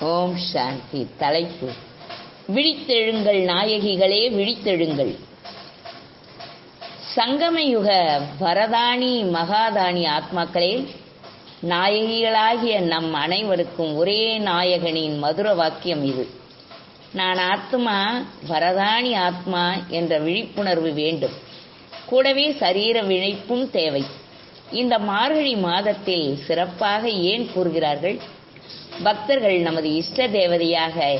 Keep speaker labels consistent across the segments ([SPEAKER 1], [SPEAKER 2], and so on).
[SPEAKER 1] ஓம் சாந்தி. தலைப்பு. விழித்தெழுங்கள் நாயகிகளே விழித்தெழுங்கள். சங்கமயுக வரதானி மகாதானி ஆத்மாக்களே நாயகிகளாகிய நம் அனைவருக்கும் ஒரே நாயகனின் மதுர வாக்கியம் இது. நான் ஆத்மா வரதானி ஆத்மா என்ற விழிப்புணர்வு வேண்டும். கூடவே சரீர விழிப்பும் தேவை. இந்த மார்கழி மாதத்தில் சிறப்பாக ஏன் கூறுகிறார்கள்? பக்தர்கள் நமது இஷ்ட தேவதையாக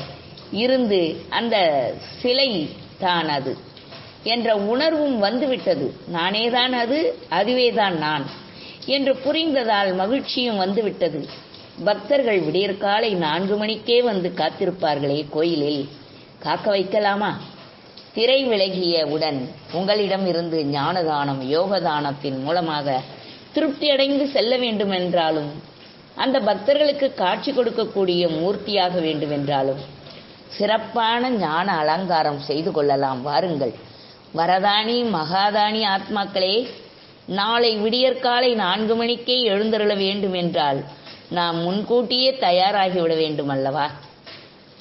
[SPEAKER 1] இருந்து அந்த சிலை தான் அது என்ற உணர்வும் வந்துவிட்டது. நானேதான் அது அதுவேதான் நான் என்று புரிந்ததால் மகிழ்ச்சியும் வந்துவிட்டது. பக்தர்கள் விடியற்காலை நான்கு மணிக்கே வந்து காத்திருப்பார்களே கோயிலில். காக்க வைக்கலாமா? திரை விலகிய உடன் உங்களிடம் இருந்து ஞானதானம் யோகதானத்தின் மூலமாக திருப்தியடைந்து செல்ல வேண்டுமென்றாலும் அந்த பக்தர்களுக்கு காட்சி கொடுக்கக்கூடிய மூர்த்தியாக வேண்டுமென்றாலும் சிறப்பான ஞான அலங்காரம் செய்து கொள்ளலாம். வாருங்கள். வரதானி மகாதானி ஆத்மாக்களே நாளை விடியற்காலை நான்கு மணிக்கே எழுந்தருள வேண்டும் என்றால் நாம் முன்கூட்டியே தயாராகிவிட வேண்டும் அல்லவா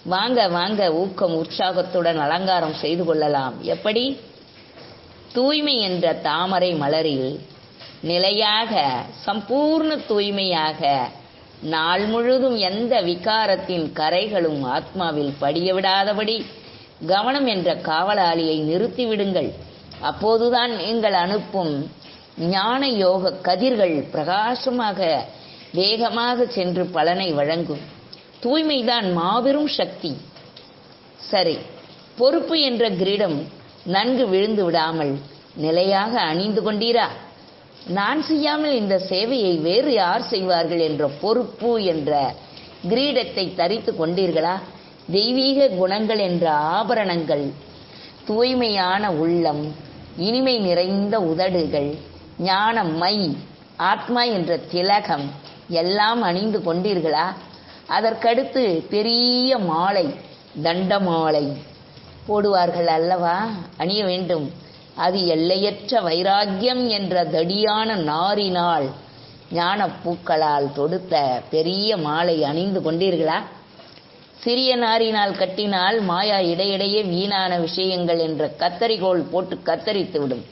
[SPEAKER 1] வாங்க வாங்க ஊக்கம் உற்சாகத்துடன் அலங்காரம் செய்து கொள்ளலாம். எப்படி? தூய்மை என்ற தாமரை மலரில் நிலையாக சம்பூர்ண தூய்மையாக நாள் முழுதும் எந்த விகாரத்தின் கரைகளும் ஆத்மாவில் படிய விடாதபடி கவனம் என்ற காவலாளியை நிறுத்திவிடுங்கள். அப்போதுதான் நீங்கள் அனுப்பும் ஞான யோக கதிர்கள் பிரகாசமாக வேகமாக சென்று பலனை வழங்கும். தூய்மைதான் மாபெரும் சக்தி. சரி பொறுப்பு என்ற கிரீடம் நன்கு விழுந்து விடாமல் நிலையாக அணிந்து கொண்டீரா? நான் செய்யாமல் இந்த சேவையை வேறு யார் செய்வார்கள் என்ற பொறுப்பு என்ற கிரீடத்தை தரித்து கொண்டீர்களா? தெய்வீக குணங்கள் என்ற ஆபரணங்கள் தூய்மையான உள்ளம் இனிமை நிறைந்த உதடுகள் ஞான மை ஆத்மா என்ற திலகம் எல்லாம் அணிந்து கொண்டீர்களா? அதற்கடுத்து பெரிய மாலை தண்ட மாலை போடுவார்கள் அல்லவா? அணிய வேண்டும். அது எல்லையற்ற வைராக்கியம் என்ற தடியான நாரினால் ஞான பூக்களால் தொடுத்த பெரிய மாலை அணிந்து கொண்டீர்களா? சிறிய நாரினால் கட்டினால் மாயா இடையிடையே வீணான விஷயங்கள் என்ற கத்தரிகோல் போட்டு கத்தரித்து விடும்.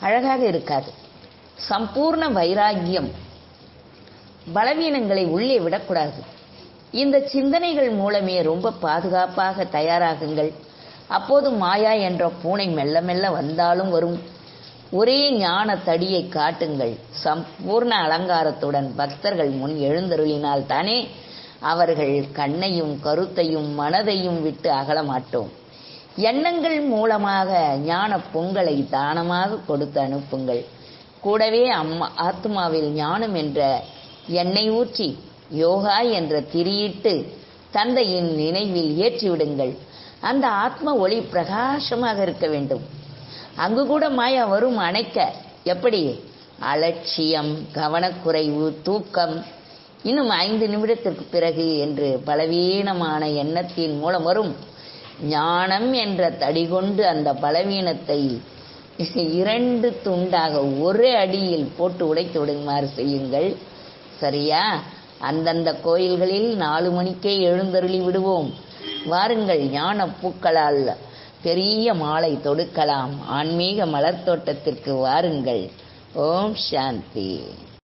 [SPEAKER 1] அழகாக இருக்காது. சம்பூர்ண வைராக்கியம். பலவீனங்களை உள்ளே விடக்கூடாது. இந்த சிந்தனைகள் மூலமே ரொம்ப பாதுகாப்பாக தயாராகுங்கள். அப்போது மாயா என்ற பூனை மெல்ல மெல்ல வந்தாலும் வரும். ஒரே ஞான தடியை காட்டுங்கள். சம்பூர்ண அலங்காரத்துடன் பக்தர்கள் முன் எழுந்தருளினால் தானே அவர்கள் கண்ணையும் கருத்தையும் மனதையும் விட்டு அகலமாட்டோம் எண்ணங்கள் மூலமாக ஞான பொங்கலை தானமாக கொடுத்து அனுப்புங்கள். கூடவே அம்மா ஆத்மாவில் ஞானம் என்ற எண்ணெய் ஊற்றி யோகா என்ற திரியிட்டு தந்தையின் நினைவில் ஏற்றிவிடுங்கள். அந்த ஆத்ம ஒளி பிரகாசமாக இருக்க வேண்டும். அங்கு கூட மாயா வரும் அணைக்க. எப்படி? அலட்சியம் கவனக்குறைவு தூக்கம். இன்னும் ஐந்து நிமிடத்திற்கு பிறகு என்று பலவீனமான எண்ணத்தின் மூலம் வரும். ஞானம் என்ற தடி கொண்டு அந்த பலவீனத்தை இரண்டு துண்டாக ஒரே அடியில் போட்டு உடைத்து விடுமாறு செய்யுங்கள். சரியா? அந்தந்த கோயில்களில் நாலு மணிக்கே எழுந்தருளி விடுவோம். வாருங்கள் ஞான பூக்களால் பெரிய மாலை தொடுக்கலாம். ஆன்மீக மலர் தோட்டத்திற்கு வாருங்கள். ஓம் சாந்தி.